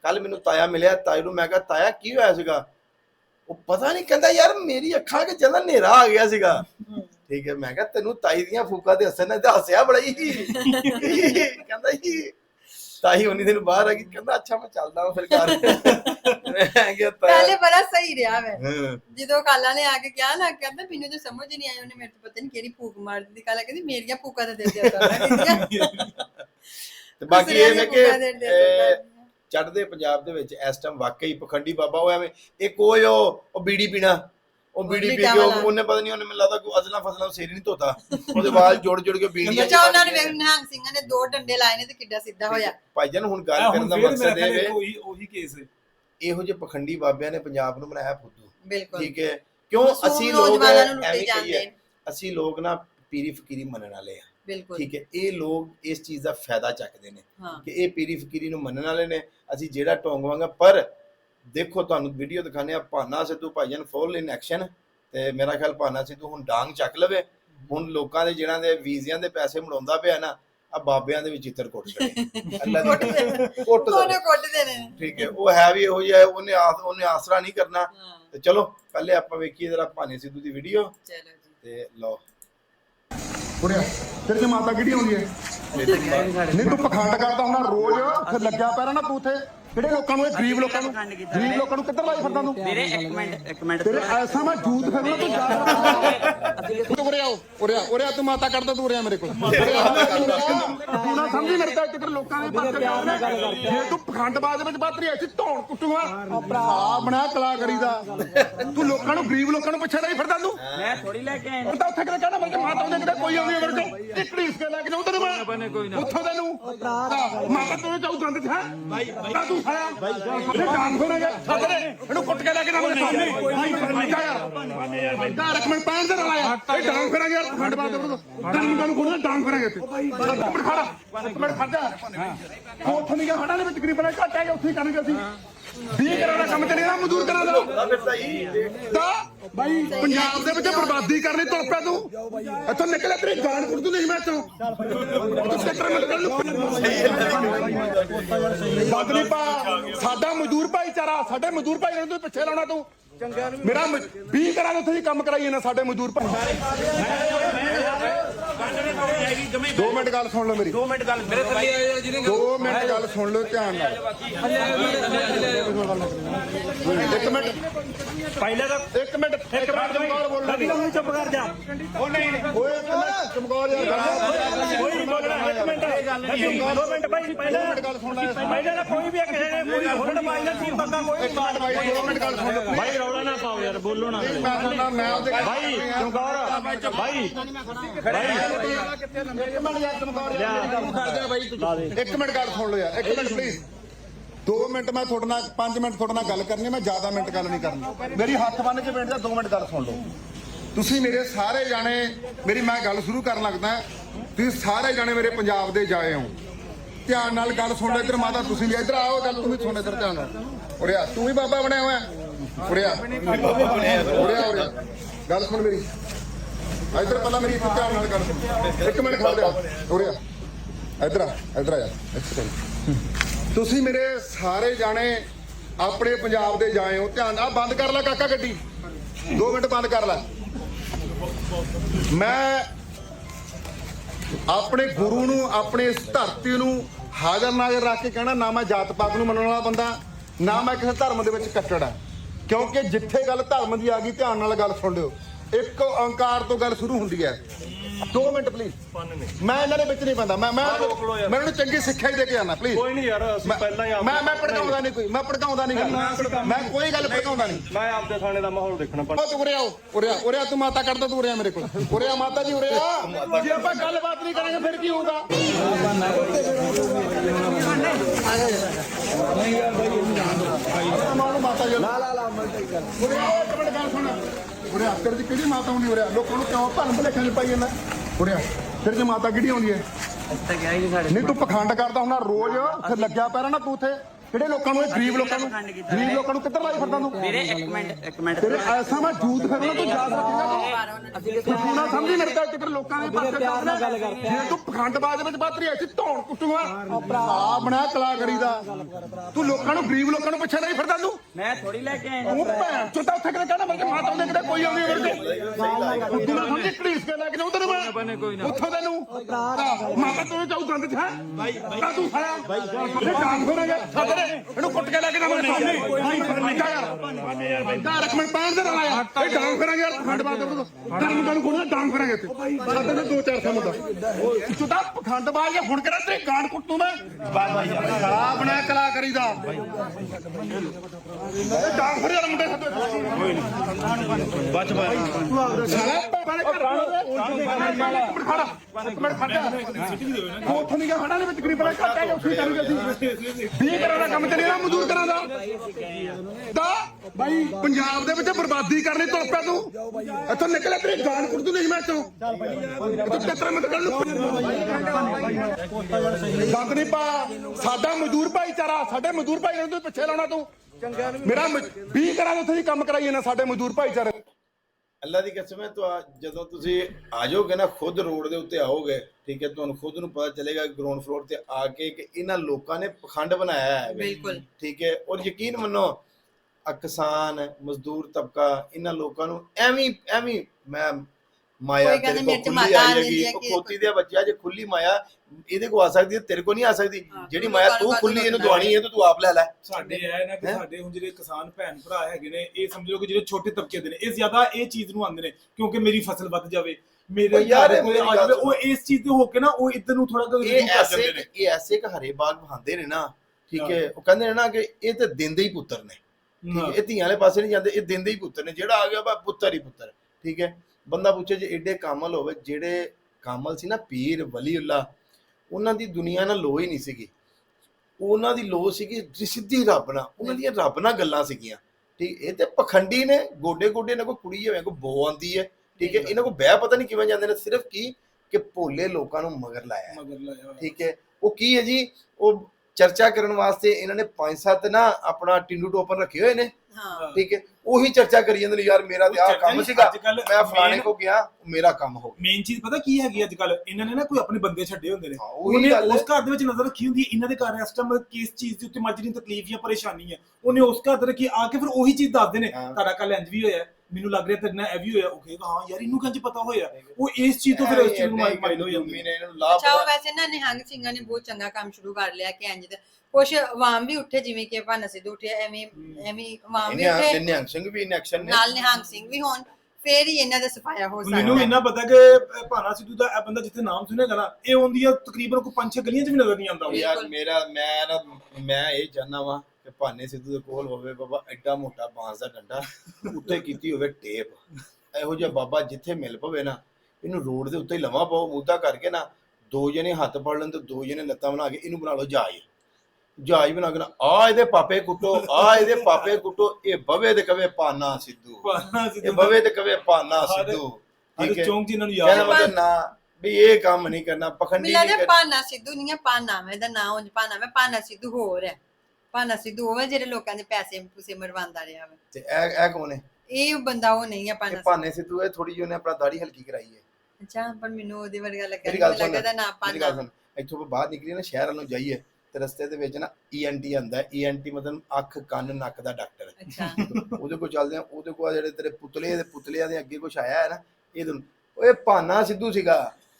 ਕੱਲ ਮੈਨੂੰ ਤਾਇਆ ਮਿਲਿਆ ਤਾਏ ਨੂੰ ਮੈਂ ਕਿਹਾ ਤਾਇਆ ਕੀ ਹੋਇਆ ਸੀਗਾ? ਉਹ ਪਤਾ ਨਹੀਂ ਕਹਿੰਦਾ ਯਾਰ ਮੇਰੀ ਅੱਖਾਂ ਕੇ ਜਦੋਂ ਹਨੇਰਾ ਆ ਗਿਆ ਸੀਗਾ। ਠੀਕ ਹੈ ਮੈਂ ਕਿਹਾ ਤੈਨੂੰ ਤਾਈ ਦੀਆਂ ਫੂਕਾਂ ਤੇ ਹੱਸਣ ਨੇ ਤੇ ਹੱਸਿਆ ਬੜਾ ਹੀ ਕਹਿੰਦਾ ਹੀ ਤਾਈ ਉਨੀ ਦਿਨ ਬਾਹਰ ਆ ਗਈ। ਕਹਿੰਦਾ ਅੱਛਾ ਮੈਂ ਚੱਲਦਾ ਹਾਂ ਫਿਰ ਘਰ। ਮੈਂ ਕਿਹਾ ਪਹਿਲੇ ਤਾਇਆ ਬੜਾ ਸਹੀ ਰਿਹਾ ਮੈਂ। ਜਦੋਂ ਕਾਲਾ ਨੇ ਆ ਕੇ ਕਿਹਾ ਨਾ ਕਹਿੰਦਾ ਮੈਨੂੰ ਤਾਂ ਸਮਝ ਨਹੀਂ ਆਈ ਉਹਨੇ ਮੇਰੇ ਤੋਂ ਪਤਾ ਨਹੀਂ ਕਿਹੜੀ ਫੂਕ ਮਾਰ ਦਿੱਤੀ। ਕਾਲਾ ਕਹਿੰਦੀ ਮੇਰੀਆਂ ਫੂਕਾਂ ਤਾਂ ਦੇ ਦਿਆ ਕਰ ਤੇ ਬਾਕੀ ਇਹ ਹੈ ਕਿ ਦੇ ਦਿਆ ਕਰ ਚੜ੍ਹਦੇ ਪੰਜਾਬ ਦੇ ਵਿੱਚ ਇਸ ਟਾਈਮ ਵਾਕਈ ਪਖੰਡੀ ਬਾਬਾ ਉਹ ਐਵੇਂ ਉਹ ਉਹ ਉਹ ਬੀੜੀ ਪੀਣਾ। ਉਹ ਬੀੜੀ ਪੀ ਕੇ ਉਹ-। ਉਹਨੇ ਪਤਾ ਨਹੀਂ ਉਹਨੇ ਮੈਨੂੰ ਲੱਗਦਾ ਕੋਈ ਅਜ਼ਲਾ ਫਸਲਾ ਉਹ ਸਿਰ ਨਹੀਂ ਧੋਤਾ। ਉਹਦੇ ਵਾਲ ਜੋੜ ਜੋੜ ਕੇ ਬੀੜੀਆਂ ਅੱਛਾ ਉਹਨਾਂ ਨੇ ਵੇਖ ਨਿਹੰਗ ਸਿੰਘਾਂ ਨੇ ਦੋ ਡੰਡੇ ਲਾਏ ਨੇ ਤੇ ਕਿੱਡਾ ਸਿੱਧਾ ਹੋਇਆ। ਭਾਈਜਾਨ ਹੁਣ ਇਹ ਗੱਲ ਹੁਣ ਕਰਨ ਦਾ ਮਕਸਦ ਇਹ ਹੈ। ਉਹੀ ਉਹੀ ਕੇਸ ਹੈ। ਇਹੋ ਜਿਹੇ ਪਖੰਡੀ ਬਾਬਿਆਂ ਨੇ ਪੰਜਾਬ ਨੂੰ ਬਣਾਇਆ ਫੁੱਦੂ। ਬਿਲਕੁਲ। ਠੀਕ ਹੈ। ਕਿਉਂ? ਮਾਸੂਮ ਅਸੀਂ ਲੋਕ ਨੌਜਵਾਨਾਂ ਨੂੰ ਲੁੱਟੇ ਐਵੇਂ ਜਾਂਦੇ ਕਹੀਏ ਨੇ। ਅਸੀਂ ਲੋਕ ਨਾ ਪੀਰੀ ਫਕੀਰੀ ਮੰਨਣ ਵਾਲੇ ਆ। ਬਿਲਕੁਲ। ਠੀਕ ਹੈ। ਇਹ ਲੋਕ ਇਸ ਚੀਜ਼ ਦਾ ਫਾਇਦਾ ਚੱਕਦੇ ਨੇ ਹਾਂ। ਕਿ ਇਹ ਪੀਰੀ ਫਕੀਰੀ ਨੂੰ ਮੰਨਣ ਵਾਲੇ ਨੇ। ਅਸੀਂ ਜਿਹੜਾ ਟੋਂਗਵਾਂਗਾ ਪਰ ਦੇਖੋ ਤੁਹਾਨੂੰ ਵੀਡੀਓ ਦਿਖਾਣੇ ਆ ਭਾਨਾ ਸਿੱਧੂ ਭਾਈਜਨ ਫੁੱਲ ਇਨ ਐਕਸ਼ਨ ਤੇ ਮੇਰਾ ਖਿਆਲ ਭਾਨਾ ਸਿੱਧੂ ਹੁਣ ਡਾਂਗ ਚੱਕ ਲਵੇ। ਹੁਣ ਲੋਕਾਂ ਦੇ ਜਿਹਨਾਂ ਦੇ ਵੀਜ਼ਿਆਂ ਦੇ ਪੈਸੇ ਮੜਾਉਂਦਾ ਪਿਆ ਨਾ ਆ ਬਾਬਿਆਂ ਦੇ ਵਿੱਚ ਚਿੱਤਰ ਕੁੱਟ ਛੜੇ ਅੱਲਾ ਕੁੱਟ ਦੀ ਦੇ ਕੁੱਟ ਦੇ ਕੁੱਟਦੇ ਨੇ ਠੀਕ ਹੈ ਉਹ ਹੈ ਵੀ ਇਹੋ ਜਿਹਾ ਉਹਨੇ ਆਸ ਉਹਨੇ ਆਸਰਾ ਨਹੀਂ ਕਰਨਾ। ਤੇ ਚਲੋ ਪਹਿਲੇ ਆਪਾਂ ਵੇਖੀਏ ਜਰਾ ਭਾਨੇ ਸਿੱਧੂ ਦੀ ਵੀਡੀਓ ਚਲੋ ਜੀ। ਤੇ ਲਓ। ਉਰਿਆ ਤੇਰੇ ਚ ਮਾਤਾ ਕਿਹੜੀ ਆਉਂਦੀ ਹੈ? ਨਹੀਂ ਤੂੰ ਪਖੰਡ ਕਰਦਾ ਹੁੰਦਾ ਰੋਜ਼ ਫਿਰ ਲੱਗਿਆ ਪੈਰਾ ਨਾ ਤੂੰ ਉੱਥੇ। ਕਿਹੜੇ ਲੋਕਾਂ ਨੂੰ ਇਹ ਗਰੀਬ ਲੋਕਾਂ ਨੂੰ ਗਰੀਬ ਲੋਕਾਂ ਨੂੰ ਕਿੱਧਰ ਲਾਈ ਫਿਰਦਾ ਤੂੰ ਵੀਰੇ ਇੱਕ ਮਿੰਟ ਇੱਕ ਮਿੰਟ ਤੇਰੇ ਐਸਾ ਮੈਂ ਜੂਤ ਫਿਰਨਾ ਤੂੰ ਜਾ ਤੂੰ ਉਰਿਆ ਉਰਿਆ ਉਰਿਆ ਤੂੰ ਮਾਤਾ ਕਰਦਾ ਤੂੰ ਉਰਿਆ ਮੇਰੇ ਕੋਲ। ਤੂੰ ਨਾ ਸਮਝੀ ਮੇਰੇ ਤਾਂ ਕਿਧਰ ਲੋਕਾਂ ਦੇ ਪਾਸੇ ਜੇ ਤੂੰ ਪਖੰਡਬਾਜ਼ ਵਿੱਚ ਬਾਤ ਰਹੀ ਐ ਧੌਣ ਕੁੱਟੂਗਾ ਆ ਬਣਾ ਕਲਾਕਾਰੀ ਦਾ। ਤੂੰ ਲੋਕਾਂ ਨੂੰ ਗਰੀਬ ਲੋਕਾਂ ਨੂੰ ਪਿੱਛੇ ਲਈ ਫਿਰਦਾ ਤੂੰ? ਮੈਂ ਥੋੜੀ ਲੈ ਕੇ ਆਇਆ। ਤਾਂ ਉੱਥੇ ਕਿਤੇ ਕਹਿਣਾ ਮੈਂ ਮਾਤਾ ਦੇ ਕਿਤੇ ਕੋਈ ਆਉਂਦੀ ਮੇਰੇ ਕੋਲ ਟਿਕੜੀ ਇਸ ਕੇ ਲੈ ਕੇ ਜਾਉਂ ਤੈਨੂੰ ਮੈਂ। ਉੱਥੋਂ ਤੈਨੂੰ। ਮਾਤਾ ਤੂੰ ਜਾਉ ਗੰਦ ਛਾ ਬਾਈ ਬਾਈ। ਤੂੰ ਖਾਇਆ ਬਾਈ ਡਾਂਗ ਫੜੇਗਾ ਛੱਡ ਦੇ। ਇਹਨੂੰ ਕੁੱਟ ਕੇ ਲੈ ਕੇ ਜਾਵਾਂਗੇ। ਸਾਹਮਣੇ ਜਾ ਯਾਰ। ਜਾ ਰਖ ਮੈਂ ਪਾਣ ਦੇ ਨਾਲ ਆਇਆ। ਇਹ ਡਾਂਗ ਫੜਾਂਗੇ ਯਾਰ। ਖੰਡ ਬਾਤ ਡਾਂਗ ਡਾਂਗ ਖੋਲਣਾ ਡਾਂਗ ਫੜਾਂਗੇ ਇੱਥੇ। ਇੱਕ ਮਿੰਟ ਖੜਾ। ਖੜ ਉੱਥੇ ਨਹੀਂ ਗਿਆ ਖੜਾ ਨੇ ਵਿੱਚ ਗਰੀਬਾਂ ਘੱਟ ਹੈ ਉੱਥੇ ਹੀ ਕਰਨਗੇ ਅਸੀਂ। 20 ਕਰੋੜ ਦਾ ਕੰਮ ਚੱਲੇ ਮਜ਼ਦੂਰ ਕਰਾ ਦੇ। ਤਾਂ ਬਾਈ, ਪੰਜਾਬ ਦੇ ਵਿੱਚ ਬਰਬਾਦੀ ਕਰਨੀ ਤੁਰ ਤੂੰ। ਇੱਥੋਂ ਨਿਕਲਿਆ ਤੇਰੀ ਜਾਨ ਕੁੱਟ ਦੂੰ ਨਹੀਂ ਮੈਂ ਇੱਥੋਂ। ਤੂੰ ਸੱਤਰ ਮਿੰਟ ਕਰ ਬੰਦ ਪਾ, ਸਾਡਾ ਮਜ਼ਦੂਰ ਭਾਈਚਾਰਾ, ਸਾਡੇ ਮਜ਼ਦੂਰ ਭਾਈ ਨੂੰ ਪਿੱਛੇ ਲਾਉਣਾ ਤੂੰ। ਮੇਰਾ 20 ਕਰਾਂ ਉੱਥੇ ਹੀ ਕੰਮ ਕਰਾਈਏ ਨਾ ਸਾਡੇ ਮਜ਼ਦੂਰ ਭਾਈ। ਦੋ ਮਿੰਟ ਗੱਲ ਸੁਣ ਲਓ ਮੇਰੀ। 2 ਮਿੰਟ ਗੱਲ ਮੇਰੇ ਥੱਲੇ ਆਇਆ ਜਿਹਨੇ 2 ਮਿੰਟ ਗੱਲ ਸੁਣ ਲਓ ਧਿਆਨ ਨਾਲ। ਇੱਕ ਮਿੰਟ। ਪਹਿਲੇ ਤਾਂ ਇੱਕ ਮਿੰਟ ਇੱਕ ਮਿੰਟ ਚਮਕੌਰ ਬੋਲਣਾ ਨਹੀਂ ਚੁੱਪ ਕਰ ਜਾ। ਉਹ ਨਹੀਂ ਓਏ ਇੱਕ ਮਿੰਟ। ਚਮਕੌਰ ਯਾਰ। ਕੋਈ ਨਹੀਂ ਬੋਲਣਾ ਇੱਕ ਮਿੰਟ। ਗੱਲ ਨਹੀਂ ਦੋ ਮਿੰਟ ਭਾਈ ਪਹਿਲੇ ਗੱਲ ਸੁਣ ਲੈ। ਪਹਿਲੇ ਤਾਂ ਕੋਈ ਵੀ ਕਿਸੇ ਨੇ ਕੋਈ ਹੋਣ ਪਾਈ ਨਾ ਚੀਜ਼ ਬੰਦਾ ਕੋਈ ਮਿੰਟ ਭਾਈ ਦੋ ਮਿੰਟ ਗੱਲ ਸੁਣ ਲਓ। ਭਾਈ ਰੌਲਾ ਨਾ ਪਾਓ ਯਾਰ ਬੋਲੋ ਨਾ। ਭਾਈ ਚਮਕੌਰ ਭਾਈ। ਇੱਕ ਮਿੰਟ ਯਾਰ ਚਮਕੌਰ ਯਾਰ ਇੱਕ ਮਿੰਟ ਗੱਲ ਸੁਣ ਲਓ ਯਾਰ ਇੱਕ ਮਿੰਟ ਪਲੀਜ਼ 2 ਮਿੰਟ ਮੈਂ ਤੁਹਾਡੇ ਨਾਲ 5 ਮਿੰਟ ਤੁਹਾਡੇ ਨਾਲ ਗੱਲ ਕਰਨੀ ਮੈਂ ਜ਼ਿਆਦਾ ਮਿੰਟ ਗੱਲ ਨਹੀਂ ਕਰਨੀ। ਮੇਰੀ ਹੱਥ ਬੰਨ ਕੇ ਬੈਠ ਜਾ 2 ਮਿੰਟ ਗੱਲ ਸੁਣ ਲਓ। ਤੁਸੀਂ ਮੇਰੇ ਸਾਰੇ ਜਾਣੇ ਮੇਰੀ ਮੈਂ ਗੱਲ ਸ਼ੁਰੂ ਕਰਨ ਲੱਗਦਾ ਤੁਸੀਂ ਸਾਰੇ ਜਾਣੇ ਮੇਰੇ ਪੰਜਾਬ ਦੇ ਜਾਏ ਹੋ। ਧਿਆਨ ਨਾਲ ਗੱਲ ਸੁਣ ਲੈ ਇੱਧਰ ਮਾਤਾ ਤੁਸੀਂ ਵੀ ਇੱਧਰ ਆਓ ਗੱਲ ਤੂੰ ਵੀ ਸੁਣ ਇੱਧਰ ਧਿਆਨ ਨਾਲ। ਉਰਿਆ ਤੂੰ ਵੀ ਬਾਬਾ ਬਣਿਆ ਹੋਇਆ। ਉਰਿਆ ਉਰਿਆ ਉਰਿਆ ਗੱਲ ਸੁਣ ਮੇਰੀ। ਇੱਧਰ ਪਹਿਲਾਂ ਮੇਰੀ ਧਿਆਨ ਨਾਲ ਗੱਲ ਇੱਕ ਮਿੰਟ ਖੜ ਜਾ। ਉਰਿਆ ਇੱਧਰ ਆ ਇੱਧਰ ਆ ਜਾ ਇੱਥੇ ਚੱਲ ਤੁਸੀਂ ਮੇਰੇ ਸਾਰੇ ਜਾਣੇ ਆਪਣੇ ਪੰਜਾਬ ਦੇ ਜਾਏ ਹੋ। ਧਿਆਨ ਨਾਲ ਬੰਦ ਕਰ ਲੈ ਕਾਕਾ ਗੱਡੀ। 2 ਮਿੰਟ ਬੰਦ ਕਰ ਲੈ। ਮੈਂ ਆਪਣੇ ਗੁਰੂ ਨੂੰ, ਆਪਣੇ ਇਸ ਧਰਤੀ ਨੂੰ ਹਾਜ਼ਰ ਨਾਜ਼ਰ ਰੱਖ ਕੇ ਕਹਿਣਾ, ਨਾ ਮੈਂ ਜਾਤ ਪਾਤ ਨੂੰ ਮੰਨਣ ਵਾਲਾ ਬੰਦਾ, ਨਾ ਮੈਂ ਕਿਸੇ ਧਰਮ ਦੇ ਵਿੱਚ ਕੱਟੜ। ਆ ਕਿਉਂਕਿ ਜਿੱਥੇ ਗੱਲ ਧਰਮ ਦੀ ਆ ਗਈ, ਧਿਆਨ ਨਾਲ ਗੱਲ ਸੁਣ ਲਿਓ। ਇੱਕ ਓੰਕਾਰ ਤੋਂ ਗੱਲ ਸ਼ੁਰੂ ਹੁੰਦੀ ਹੈ। 2 ਮਿੰਟ ਪਲੀਜ਼ ਮੈਂ ਇਹਨਾਂ ਦੇ ਵਿੱਚ ਨਹੀਂ ਪੈਂਦਾ ਮੈਂ ਮੈਂ ਮੈਂ ਉਹਨੂੰ ਚੰਗੀ ਸਿੱਖਿਆ ਹੀ ਦੇ ਕੇ ਆਣਾ ਪਲੀਜ਼ ਕੋਈ ਨਹੀਂ ਯਾਰ ਅਸੀਂ ਪਹਿਲਾਂ ਹੀ ਮੈਂ ਮੈਂ ਭੜਕਾਉਂਦਾ ਨਹੀਂ ਕੋਈ। ਮੈਂ ਭੜਕਾਉਂਦਾ ਨਹੀਂ ਗੱਲ। ਮੈਂ ਕੋਈ ਗੱਲ ਭੜਕਾਉਂਦਾ ਨਹੀਂ। ਮੈਂ ਆਪਦੇ ਥਾਣੇ ਦਾ ਮਾਹੌਲ ਦੇਖਣਾ ਉਹ ਤੂੰ ਉਰੇ ਆਓ। ਉਰੇ ਆ। ਉਰੇ ਆ ਤੂੰ ਮਾਤਾ ਕੱਢ ਦੋ ਤੂੰ ਉਰੇ ਆ ਮੇਰੇ ਕੋਲ। ਉਰੇ ਆ ਮਾਤਾ ਜੀ ਉਰੇ ਆ। ਜੇ ਆਪਾਂ ਗੱਲਬਾਤ ਨਹੀਂ ਕਰਾਂਗੇ ਫਿਰ ਕੀ ਹੋਊਗਾ ਮਾਨੂੰ ਮਾਤਾ ਜੀ। ਲਾ ਲਾ ਲਾ ਉਰੇ ਆ ਇੱਕ ਮਿੰਟ ਗੱਲ ਸੁਣ। ਉਰੇ ਆ ਤੇਰੇ ਦੀ ਕਿਹੜੀ ਮਾਤਾ ਹੁੰਦੀ ਉਰੇ ਆ? ਲੋਕਾਂ ਨੂੰ ਕਿਉਂ ਭੰਨ ਭਲੇਖਾਂ ਚ ਪਾਈ ਜਾਂਦਾ? ਉਰੇ ਆ ਤੇਰੇ ਦੀ ਮਾਤਾ ਕਿਹੜੀ ਆਉਂਦੀ ਹੈ? ਤਾਂ ਗਿਆ ਹੀ ਸਾਡੇ ਨਹੀਂ ਤੂੰ ਪਖੰਡ ਕਰਦਾ ਹੁੰਦਾ ਰੋਜ਼ ਉੱਥੇ ਲੱਗਿਆ ਪੈਰਾ ਨਾ ਤੂੰ ਉੱਥੇ। ਕਿਹੜੇ ਲੋਕਾਂ ਨੂੰ ਇਹ ਗਰੀਬ ਲੋਕਾਂ ਨੂੰ ਗਰੀਬ ਲੋਕਾਂ ਨੂੰ ਕਿੱਧਰ ਲਾਈ ਫਿਰਦਾ ਤੂੰ ਵੀਰੇ ਇੱਕ ਮਿੰਟ ਇੱਕ ਮਿੰਟ। ਤੇਰੇ ਐਸਾ ਮੈਂ ਜੂਤ ਫਿਰਨਾ ਤੂੰ ਯਾਦ ਰੱਖੇਗਾ ਤੂੰ ਤੂੰ ਨਾ ਸਮਝੀ ਮੇਰੇ ਤਾਂ ਕਿਤੇ ਲੋਕਾਂ ਦੇ ਪਾਸੇ ਪਿਆਰ ਨਾਲ ਗੱਲ ਕਰ ਜੇ ਤੂੰ ਪਖੰਡਬਾਜ਼ ਵਿੱਚ ਬਾਤਰੀ ਐਸੀ ਧੌਣ ਕੁੱਟੂਗਾ ਭਰਾ ਬਣਾ ਕਲਾਕਾਰੀ ਦਾ। ਤੂੰ ਲੋਕਾਂ ਨੂੰ ਗਰੀਬ ਲੋਕਾਂ ਨੂੰ ਪਿੱਛੇ ਨਹੀਂ ਫਿਰਦਾ ਤੂੰ? ਮੈਂ ਥੋੜੀ ਲੈ ਕੇ ਆਇਆ। ਤੂੰ ਭੈਣ ਚੋਦਾ ਉੱਥੇ ਕਿਤੇ ਕਹਿਣਾ ਮੇਰੇ ਮਾਤਾ ਉਹਦੇ ਕਿਤੇ ਕੋਈ ਆਉਂਦੀ ਮੇਰੇ ਤੂੰ ਨਾ ਸਮਝੀ ਘੜੀਸ ਕੇ ਲੈ ਕੇ ਜਾਉਂ ਤੈਨੂੰ ਮੈਂ? ਉੱਥੋਂ ਤੈਨੂੰ? ਮਾਤਾ ਤੂੰ ਜਾਉ ਦੰਦ ਚ ਹੈ? ਬਾਈ ਬਾਈ। ਤੂੰ ਖਾਇਆ ਇਹ ਕੰਮ ਹੋਣਗੇ ਸਾਡੇ ਇਹਨੂੰ ਕੁੱਟ ਕੇ ਲੈ ਕੇ ਜਾਵਾਂਗੇ ਸਾਹਮਣੇ। ਯਾਰ। ਦਾ ਰਕਮਣ ਪਾਣ ਦੇ ਨਾਲ ਆਇਆ ਇਹ ਡਾਂਗ ਫਰਾਂਗੇ ਯਾਰ ਖੰਡ ਬਾਦ ਦੇ ਧਰਮ ਕਾਨੂੰ ਕੋਲ ਡਾਂਗ ਫਰਾਂਗੇ ਇੱਥੇ। ਸਾਡੇ ਦੇ ਦੋ ਚਾਰ ਸਾਲ ਦਾ ਚੁੱਦਾ ਖੰਡ ਬਾਜ ਹੁਣ ਕਿਹੜਾ ਤੇ ਕੁੱਟੂ ਮੈਂ? ਦਾ ਇਹ ਡਾਂਗ ਫੜੇ ਵਾਲੇ ਮੁੰਡੇ ਸਾਡੇ ਬਚ ਬਾਈ ਸਾਲਾ ਪਾਣੇ ਖੜਾ ਇੱਕ ਮਿੰਟ ਖੜਾ ਉੱਥੋਂ ਨਹੀਂ ਗਿਆ ਖੜਾ ਨੇ ਵਿੱਚ ਗਰੀਬ ਵਾਲਾ ਕੱਟਿਆ ਜਾਂ ਉੱਥੇ ਕਰੂਗੇ ਅਸੀਂ ਵੀ ਕਰਾਂ ਦਾ ਕੰਮ ਚੱਲਿਆ ਨਾ ਮਜ਼ਦੂਰ ਕਰਾਂ ਦਾ? ਦਾ ਬਾਈ, ਪੰਜਾਬ ਦੇ ਵਿੱਚ ਬਰਬਾਦੀ ਕਰਨੀ ਤੁਰ ਤੂੰ। ਇੱਥੋਂ ਨਿਕਲੇ ਤੇਰੀ ਜਾਨ ਕੁੱਟ ਦੂ ਨਹੀਂ ਮੈਂ ਇੱਥੋਂ। ਇੱਥੋਂ ਟੱਕਰ ਮਤ ਕਰ ਲੂ ਗੰਦ ਨਹੀਂ ਪਾ ਸਾਡਾ ਮਜ਼ਦੂਰ ਭਾਈਚਾਰਾ, ਸਾਡੇ ਮਜ਼ਦੂਰ ਭਾਈਚਾਰੇ ਨੂੰ ਤੂੰ ਪਿੱਛੇ ਲਾਉਣਾ ਤੂੰ। ਮੇਰਾ 20 ਕਰਾਂ ਉੱਥੇ ਦੀ ਕੰਮ ਕਰਾਈਏ ਨਾ ਸਾਡੇ ਮਜ਼ਦੂਰ ਭਾਈਚਾਰੇ। ਅੱਲਾ ਦੀ ਕਸਮ ਹੈ ਤਾਂ ਜਦੋਂ ਤੁਸੀਂ ਆ ਜਾਓਗੇ ਨਾ ਖੁਦ ਰੋਡ ਦੇ ਉੱਤੇ ਆਓਗੇ ਠੀਕ ਹੈ ਤੁਹਾਨੂੰ ਖੁਦ ਨੂੰ ਪਤਾ ਚੱਲੇਗਾ ਗਰਾਊਂਡ ਫਲੋਰ ਤੇ ਆ ਕੇ ਕਿ ਇਹਨਾਂ ਲੋਕਾਂ ਨੇ ਪਖੰਡ ਬਣਾਇਆ ਹੈ। ਬਿਲਕੁਲ। ਠੀਕ ਹੈ ਔਰ ਯਕੀਨ ਮੰਨੋ ਆ ਕਿਸਾਨ ਮਜ਼ਦੂਰ ਤਬਕਾ ਇਹਨਾਂ ਲੋਕਾਂ ਨੂੰ ਐਵੇਂ ਐਵੇਂ ਮੈਂ ਮਾਇਆ ਕੋਈ ਕਹਿੰਦੇ ਤੇਰੇ ਮੇਰੇ ਕੋ ਚ ਖੁੱਲੀ ਮਾਤਾ ਆਈ ਆ ਜਾਂਦੀ ਹੈਗੀ ਹੈ ਉਹ ਕਿ- ਖੋਤੀ ਦੇ ਬੱਚਾ ਜੇ ਖੁੱਲੀ ਮਾਇਆ ਇਹਦੇ ਕੋ ਆ ਸਕਦੀ ਹੈ ਤੇਰੇ ਕੋ ਨਹੀਂ ਆ ਸਕਦੀ। ਹਾਂ, ਜਿਹੜੀ ਤੂੰ ਮਾਇਆ ਤੂੰ ਖੁੱਲੀ ਇਹਨੂੰ ਦਵਾਣੀ ਹੈ ਤਾਂ ਤੂੰ ਆਪ ਲੈ ਲੈ। ਸਾਡੇ ਇਹ ਨਾ ਕਿ ਹੈਂ? ਸਾਡੇ ਹੁਣ ਜਿਹੜੇ ਕਿਸਾਨ ਭੈਣ ਭਰਾ ਹੈਗੇ ਨੇ ਇਹ ਸਮਝ ਲਓ ਕਿ ਜਿਹੜੇ ਛੋਟੇ ਤਬਕੇ ਦੇ ਨੇ ਇਹ ਜ਼ਿਆਦਾ ਇਹ ਚੀਜ਼ ਨੂੰ ਆਉਂਦੇ ਨੇ ਕਿਉਂਕਿ ਮੇਰੀ ਫਸਲ ਵੱਧ ਜਾਵੇ। ਮੇਰੇ ਉਹ ਯਾਰ, ਘਰ ਕੋਲੇ ਮੇਰੀ ਆ ਗੱਲ ਜਾਵੇ ਉਹ ਇਸ ਚੀਜ਼ ਤੇ ਹੋ ਕੇ ਨਾ ਉਹ ਇੱਧਰ ਨੂੰ ਥੋੜਾ ਜਿਹਾ ਇਹ ਐਸੇ ਜਾਂਦੇ ਨੇ। ਇਹ ਐਸੇ ਕ ਹਰੇ ਬਾਗ ਬਹਾਉਂਦੇ ਨੇ ਨਾ ਠੀਕ ਹੈ ਉਹ ਕਹਿੰਦੇ ਨੇ ਨਾ ਕਿ ਇਹ ਤੇ ਦਿੰਦੇ ਹੀ ਪੁੱਤਰ ਨੇ ਠੀਕ ਹੈ ਇਹ ਧੀਆਂ ਵਾਲੇ ਪਾਸੇ ਨਹੀਂ ਜਾਂਦੇ ਇਹ ਦਿੰਦੇ ਹੀ ਪੁੱਤਰ ਨੇ ਜਿਹੜਾ ਆ ਗਿਆ ਬਾ ਪੁੱਤਰ ਹੀ ਪੁੱਤਰ ਠੀਕ ਹੈ। ਬੰਦਾ ਪੁੱਛੇ ਜੇ ਏਡੇ ਕਾਮਲ ਹੋਵੇ ਜਿਹੜੇ ਕਾਮਲ ਸੀ ਨਾ ਪੀਰ ਵਲੀਉੱਲਾ ਉਹਨਾਂ ਦੀ ਦੁਨੀਆ ਨਾਲ ਲੋ ਹੀ ਨਹੀਂ ਸੀਗੀ। ਉਹਨਾਂ ਦੀ ਲੋ ਸੀਗੀ ਸਿੱਧੀ ਰੱਬ ਨਾਲ ਉਹਨਾਂ ਦੀਆਂ ਰੱਬ ਨਾਲ ਗੱਲਾਂ ਸੀਗੀਆਂ। ਠੀਕ ਇਹ ਤੇ ਪਖੰਡੀ ਨੇ ਗੋਡੇ ਗੋਡੇ ਨਾਲ ਕੋਈ ਕੁੜੀ ਹੋਵੇ ਕੋਈ ਬੋ ਆਂਦੀ ਹੈ। ਠੀਕ ਹੈ ਇਹਨਾਂ ਕੋ ਬਹਿ ਪਤਾ ਨਹੀਂ ਕਿਵੇਂ ਜਾਂਦੇ ਨੇ ਸਿਰਫ ਕੀ? ਕਿ ਭੋਲੇ ਲੋਕਾਂ ਨੂੰ ਮਗਰ ਲਾਇਆ। ਮਗਰ ਲਾਇਆ। ਠੀਕ ਹੈ ਉਹ ਕੀ ਹੈ ਜੀ? ਉਹ ਚਰਚਾ ਕਰਨ ਵਾਸਤੇ ਇਹਨਾਂ ਨੇ ਪੰਜ ਸੱਤ ਨਾ ਆਪਣਾ ਟਿੰਡੂ ਟੋਪਨ ਰੱਖੇ ਹੋਏ ਨੇ। ਹਾਂ। ਠੀਕ ਹੈ। ਉਹੀ ਚਰਚਾ ਕਰੀ ਜਾਂਦੇ ਨੇ ਯਾਰ ਮੇਰਾ ਤੇ ਆਹ ਕੰਮ ਸੀਗਾ ਮੈਂ ਫਲਾਣੇ ਕੋ ਗਿਆ ਮੇਰਾ ਕੰਮ ਹੋ ਗਿਆ। ਮੇਨ ਚੀਜ਼ ਪਤਾ ਕੀ ਹੈਗੀ ਅੱਜ ਕੱਲ ਇਹਨਾਂ ਨੇ ਨਾ ਕੋਈ ਆਪਣੇ ਬੰਦੇ ਛੱਡੇ ਹੁੰਦੇ ਨੇ। ਉਹਨੇ। ਉਸ ਘਰ ਦੇ ਵਿੱਚ ਨਜ਼ਰ ਰੱਖੀ ਹੁੰਦੀ ਹੈ ਇਹਨਾਂ ਦੇ ਘਰ ਇਸ ਟਾਈਮ ਕਿਸ ਚੀਜ਼ ਦੇ ਉੱਤੇ ਮਾਜਰੀ ਤਕਲੀਫ ਜਾਂ ਪਰੇਸ਼ਾਨੀ ਹੈ। ਉਹਨੇ ਉਸ ਘਰ ਦੇ ਰੱਖੀ ਆ ਕੇ ਫਿਰ ਉਹੀ ਚੀਜ਼ ਦੱਸਦੇ ਨੇ। ਤੁਹਾਡਾ ਕੱਲ ਇੰਜ ਵੀ ਹੋਇਆ ਮੈਨੂੰ ਲੱਗ ਰਿਹਾ ਤੇਰੇ ਨਾਲ ਇਹ ਵੀ ਹੋਇਆ ਉਹ ਕਹੇਗਾ ਹਾਂ ਯਾਰ ਇਹਨੂੰ ਕਿੰਜ ਪਤਾ ਹੋਇਆ ਉਹ ਇਸ ਚੀਜ਼ ਤੋਂ ਫਿਰ ਉਸ ਚੀਜ਼ ਨੂੰ ਮਾਈ ਮਾਈਲ ਹੋ ਜਾਂਦੀ ਹੈ ਨੇ ਇਹਨੂੰ ਲਾਭ ਅੱਛਾ ਉਹ ਵੈਸੇ ਨਾ ਨਿਹੰਗ ਸਿੰਘਾਂ ਨੇ ਬਹੁਤ ਚੰਗਾ ਕੰਮ ਸ਼ੁਰੂ ਕਰ ਲਿਆ ਕਿ ਇੰਜ ਦਾ ਕੁਛ ਆਵਾਮ ਵੀ ਉੱਠੇ ਜਿਵੇਂ ਕਿ ਭਾਨਾ ਸਿੱਧੂ ਉੱਠਿਆ ਐਵੇਂ ਐਵੇਂ ਆਵਾਮ ਵੀ ਉੱਠੇ ਨਿਹੰਗ ਸਿੰਘ ਵੀ ਇਨ ਐਕਸ਼ਨ ਨੇ ਨਾਲ ਨਿਹੰਗ ਸਿੰਘ ਵੀ ਹੋਣ ਫੇਰ ਹੀ ਇਹਨਾਂ ਦਾ ਸਫਾਇਆ ਹੋ ਸਕਦਾ ਮੈਨੂੰ। ਇੰਨਾ ਪਤਾ ਕਿ ਭਾਨਾ ਸਿੱਧੂ ਦਾ ਇਹ ਬੰਦਾ ਜਿੱਥੇ ਨਾਮ ਸੁਣੇਗਾ ਨਾ ਇਹ ਹੁੰਦੀਆਂ ਤਕਰੀਬਨ ਕੋਈ ਪੰਜ ਛੇ ਗਲੀਆਂ 'ਚ ਵੀ ਨਜ਼ਰ ਨਹੀਂ ਆਉਂਦਾ। ਯਾਰ। ਮੇਰਾ ਮੈਂ ਨਾ ਮੈਂ ਇਹ ਚਾਹਨਾ ਵਾਂ ਕਿ ਭਾਨੇ ਸਿੱਧੂ ਦੇ ਕੋਲ ਹੋਵੇ ਬਾਬਾ ਐਡਾ ਮੋਟਾ ਬਾਂਸ ਦਾ ਡੰਡਾ ਉੱਤੇ ਕੀਤੀ ਹੋਵੇ ਟੇਪ। ਇਹੋ ਜਿਹਾ ਬਾਬਾ ਜਿੱਥੇ ਮਿਲ ਪਵੇ ਨਾ ਇਹਨੂੰ ਰੋਡ ਦੇ ਉੱਤੇ ਹੀ ਲਵਾਂ ਪਾਓ ਮੁੱਦਾ ਕਰਕੇ ਨਾ ਦੋ ਜਣੇ ਹੱਥ ਫੜ ਲੈਣ ਤੇ ਦੋ ਜਣੇ ਲੱਤਾਂ ਬਣਾ ਕੇ ਇਹਨੂੰ ਬਣਾ ਲਓ ਜਹਾਜ਼ ਜਹਾਜ਼ ਬਣਾ ਕੇ ਨਾ ਆ ਇਹਦੇ ਪਾਪੇ ਕੁੱਟੋ ਆ ਇਹਦੇ ਪਾਪੇ ਕੁੱਟੋ ਇਹ ਬਵੇ ਤੇ ਕਵੇ ਪਾਨਾ ਸਿੱਧੂ। ਇਹ ਸਿੱਧੂ। ਬਵੇ ਤੇ ਕਵੇ ਪਾਨਾ ਸਿੱਧੂ। ਠੀਕ ਹੈ? ਚੌਂਕ 'ਚ ਇਹਨਾਂ ਨੂੰ ਕਹਿੰਦਾ ਯਾਦ ਮਤਲਬ ਨਾ ਵੀ ਇਹ ਕੰਮ ਨਹੀਂ ਕਰਨਾ ਪਖੰਡੀ ਮਿਲਾ ਨਹੀਂ ਦੇ ਕਰਨਾ। ਪਾਨਾ ਸਿੱਧੂ ਨਹੀਂ ਹੈ ਪਾਨਾ ਮੈਂ ਇਹਦਾ ਨਾਮ ਉਂਝ ਪਾਨਾ ਮੈਂ ਪਾਨਾ ਸਿੱਧੂ ਹੋਰ ਹੈ। ਪਾਨਾ ਸਿੱਧੂ ਹੋਵੇ ਜਿਹੜੇ ਲੋਕਾਂ ਦੇ ਪੈਸੇ ਪੂਸੇ ਮਰਵਾਉਂਦਾ ਰਿਹਾ ਵਾ। ਤੇ ਇਹ ਇਹ ਕੌਣ ਹੈ ਇਹ ਬੰਦਾ ਉਹ ਨਹੀਂ ਹੈ ਇਹ ਸਿੱਧੂ ਭਾਨੇ ਸਿੱਧੂ ਹੈ ਥੋੜੀ ਜਿਹੀ ਉਹਨੇ ਆਪਣਾ ਦਾੜੀ ਹਲਕੀ ਕਰਾਈ ਹੈ ਅੱਛਾ ਪਰ ਮੈਨੂੰ ਉਹਦੇ ਵਰਗਾ ਲੱਗਾ ਮੇਰੀ ਗੱਲ ਮੈਨੂੰ ਸੁਣ ਲੱਗਾ ਦਾ ਨਾਮ ਮੇਰੀ ਗੱਲ ਸੁਣ ਇੱਥੋਂ ਆਪਾਂ ਬਾਹਰ ਨਿਕਲੀ ਨਾ ਸ਼ਹਿਰ ਵੱਲੋਂ ਜਾਈਏ ਤੇ ਰਸਤੇ ਦੇ ਵਿੱਚ ਨਾ ਈਐਨਟੀ ਆਂਦਾ ਈਐਨਟੀ ਮਤਲਬ ਅੱਖ ਕੰਨ ਨੱਕ ਦਾ ਡਾਕਟਰ ਹੈ। ਅੱਛਾ। ਉਹਦੇ ਕੋਲ ਚੱਲਦੇ ਆ ਉਹਦੇ ਕੋਲ ਆਹ ਜਿਹੜੇ ਤੇਰੇ ਪੁਤਲੇ ਦੇ ਪੁਤਲਿਆਂ ਦੇ ਅੱਗੇ ਕੁਛ ਆਇਆ ਹੈ ਨਾ ਇਹ ਤੁਹਾਨੂੰ ਓਏ ਭਾਨਾ ਸਿੱਧੂ ਸੀਗਾ।